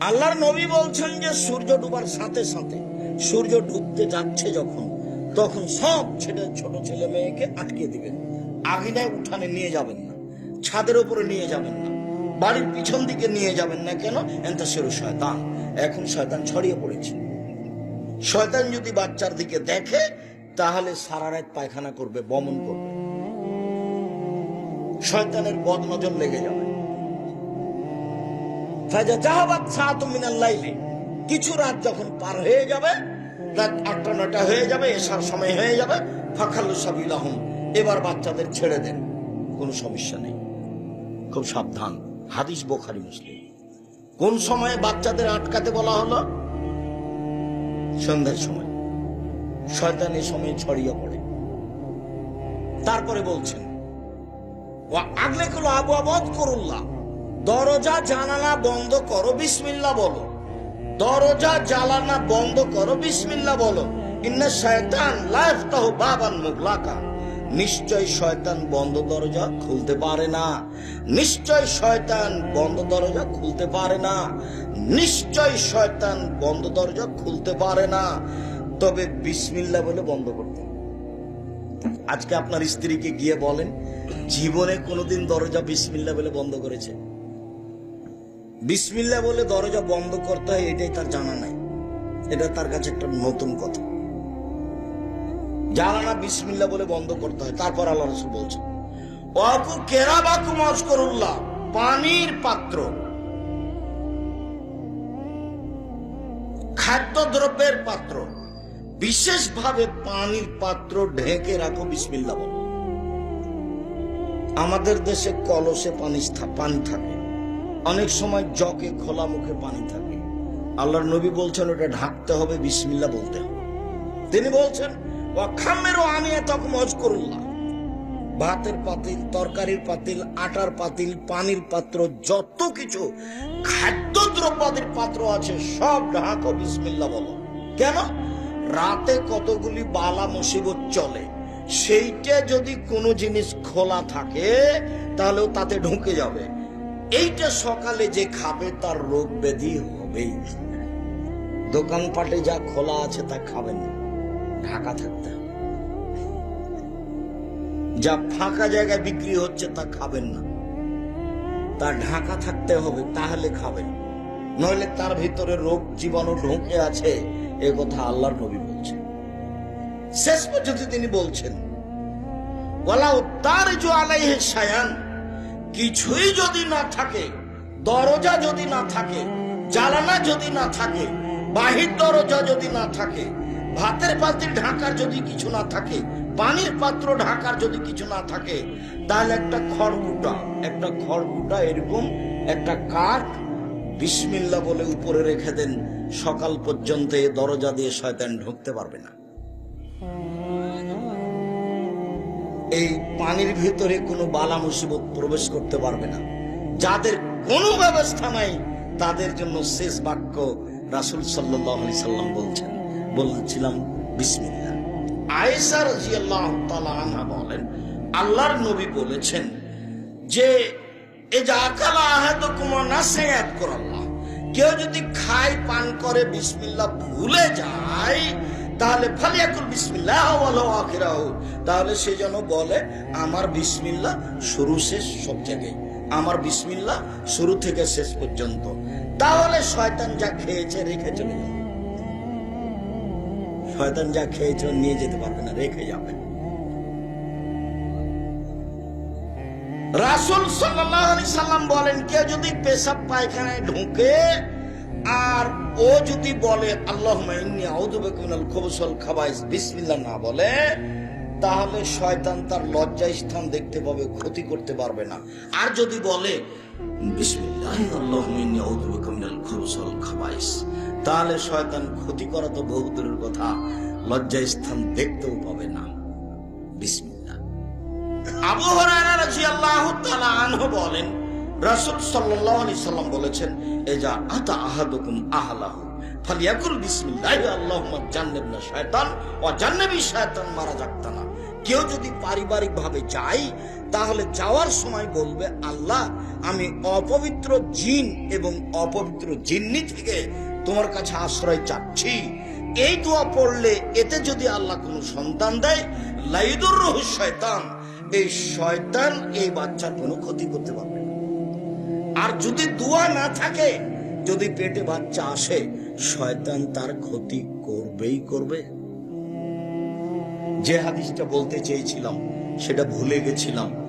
আল্লাহর নবী বলছেন যে, সূর্য ডুবার সাথে সাথে সূর্য ডুবতে যাচ্ছে যখন, তখন সব ছেলে, ছোট ছেলে মেয়েকে আটকে দিবেন। আগিনায় উঠানে নিয়ে যাবেন না, ছাদের উপরে নিয়ে যাবেন না, বাড়ির পিছন দিকে নিয়ে যাবেন না কেন? এনতা সেরু শয়তান। এখন শয়তান ছড়িয়ে পড়েছে। শয়তান যদি বাচ্চার দিকে দেখে, তাহলে সারা রাত পায়খানা করবে, বমন করবে। শয়তানের বদনজর লেগে যাবে। কিছু রাত যখন পার হয়ে যাবে, রাত আটটা নটা হয়ে যাবে এসার সময় হয়ে যাবে, ফাখাল্লু সাবিলাহুম। এবার বাচ্চাদের ছেড়ে দেন। কোনো সমস্যা নেই। খুব সাবধান। হাদিস বোখারি মুসলিম। কোন সময়ে বাচ্চাদের আটকাতে বলা হলো? সন্ধ্যার সময়। শয়তান এই সময় ছড়িয়ে পড়ে। তারপরে বলছেন ও আগলে গুলো আবু আবাদ করুল্লাহ দরজা, জানালা বন্ধ করো বিসমিল্লা বলো। দরজা জ্বালানা বন্ধ করো বিসমিল্লা বলো। ইন্না শয়তান লাফতাহু বাবান মুগলাকা। নিশ্চয় শয়তান বন্ধ দরজা খুলতে পারে না। নিশ্চয় শয়তান বন্ধ দরজা খুলতে পারে না। নিশ্চয় শয়তান বন্ধ দরজা খুলতে পারে না। তবে বিসমিল্লা বলে বন্ধ করতে আজকে আপনার স্ত্রীকে গিয়ে বলেন, জীবনে কোনোদিন দরজা বিসমিল্লা বলে বন্ধ করেছে। বিসমিল্লা বলে দরজা বন্ধ করতে হয়, এটাই তার জানা নাই। এটা তার কাছে একটা নতুন কথা। জানানা বিসমিল্লা বলে বন্ধ করতে হয়, তারপর আল্লাহ রসুল বলছেন অকু কেরাবাকু মস্করুল্লাহ পানির পাত্র। খাদ্যদ্রব্যের পাত্র। বিশেষভাবে পানির পাত্র ঢেকে রাখো বিসমিল্লা বলো। আমাদের দেশে কলসে পানি পানি থাকে। অনেক সময় জকে খোলা মুখে পানি থাকে। আল্লাহর নবী বলছেন, ওটা ঢাকতে হবে বিসমিল্লা বলতে হবে। তিনি বলছেন আমি এত মজ করুল্লাহ ভাতের পাতিল, তরকারির পাতিল, আটার পাতিল, পানির পাত্র, যত কিছু খাদ্য দ্রব্যাদির পাত্র আছে, সব ঢাকো বিসমিল্লা বলো। কেন? রাতে কতগুলি বালা মুসিবত চলে, সেইটা যদি কোনো জিনিস খোলা থাকে, তাহলেও তাতে ঢুকে যাবে। এইটা সকালে যে খাবে, তার রোগ ব্যাধি হবেই। দোকানপাটে যা খোলা আছে, তা খাবেন ঢাকা থাকতে হবে। যা ফাঁকা জায়গায় বিক্রি হচ্ছে, তা খাবেন না। তা ঢাকা থাকতে হবে, তাহলে খাবেন। নইলে তার ভিতরে রোগ জীবাণু ঢুকে আছে, এ কথা আল্লাহর নবী বলছেন। শেষ পর্যন্ত তিনি বলছেন, ওয়ালাউ তার জো আলাইহে সায়ান কিছুই যদি না থাকে, দরজা যদি না থাকে জ্বালানা যদি না থাকে, বাহির দরজা যদি না থাকে, ভাতের পাতিল ঢাকার যদি কিছু না থাকে, পানির পাত্র ঢাকার যদি কিছু না থাকে, তাহলে একটা খড়কুটা একটা খড়কুটা এরকম, একটা কাঠ, বিসমিল্লা বলে উপরে রেখে দেন, সকাল পর্যন্ত দরজা দিয়ে শয়তান ঢুকতে পারবে না। এই পানির ভিতরে কোনো বালা মুসিবত প্রবেশ করতে পারবে না। যাদের কোনো ব্যবস্থা নাই, তাদের জন্য শেষ বাক্য রাসুল সাল্লি সাল্লাম বলছেন। বলছিলাম বিসমিল্লা আয়েশা রাজিয়াল্লাহু তাআলা আনহা বলেন, আল্লাহর নবী বলেছেন যে এ যা আকালা আহাদুকুম নাসিয়াত করাল্লাহ কেউ যদি খায়, পান করে, বিসমিল্লাহ ভুলে যায় তাহলে তাহলে সে যেন বলে, আমার বিসমিল্লা শুরু শেষ সব জায়গায় আমার বিসমিল্লা শুরু থেকে শেষ পর্যন্ত। তাহলে শয়তান যা খেয়েছে রেখে চলে যাবে। শয়তান যা খেয়েছে নিয়ে যেতে পারবে না, রেখে যাবে। রাসুল সাল্লাম বলেন, কেউ যদি পেশাব পায়খানায় ঢুকে আর ও যদি বলে আল্লাহ বিসমিল্লাহ না বলে, তাহলে শয়তান তার লজ্জা স্থান দেখতে পাবে, ক্ষতি করতে পারবে না। আর যদি বলে তাহলে শয়তান ক্ষতি করা তো বহু দূরের কথা লজ্জা স্থান দেখতেও পাবে না। তাআলা আনহু বলেন রাসূল আলাইহি সাল্লাম বলেছেন, এজা আতা আহাদুকুম আহলাহু, ফালিয়াকুল বিসমিল্লাহি, আল্লাহুম্মা জান্নাবনা শায়তান, ওয়া জান্নাবি শায়তান মারা যাক্তানা কেউ যদি পারিবারিক ভাবে যায়, তাহলে যাওয়ার সময় বলবে, আল্লাহ, আমি অপবিত্র জিন এবং অপবিত্র জিন্নি থেকে তোমার কাছে আশ্রয় চাচ্ছি। এই দোয়া পড়লে এতে যদি আল্লাহ কোনো সন্তান দেয়, লাইদুর রহ শয়তান, এই শয়তান এই বাচ্চার কোনো ক্ষতি করতে পারবে না। আর যদি দোয়া না থাকে, যদি পেটে বাচ্চা আসে, শয়তান তার ক্ষতি করবেই করবে। যে হাদিসটা বলতে চেয়েছিলাম, সেটা ভুলে গেছিলাম।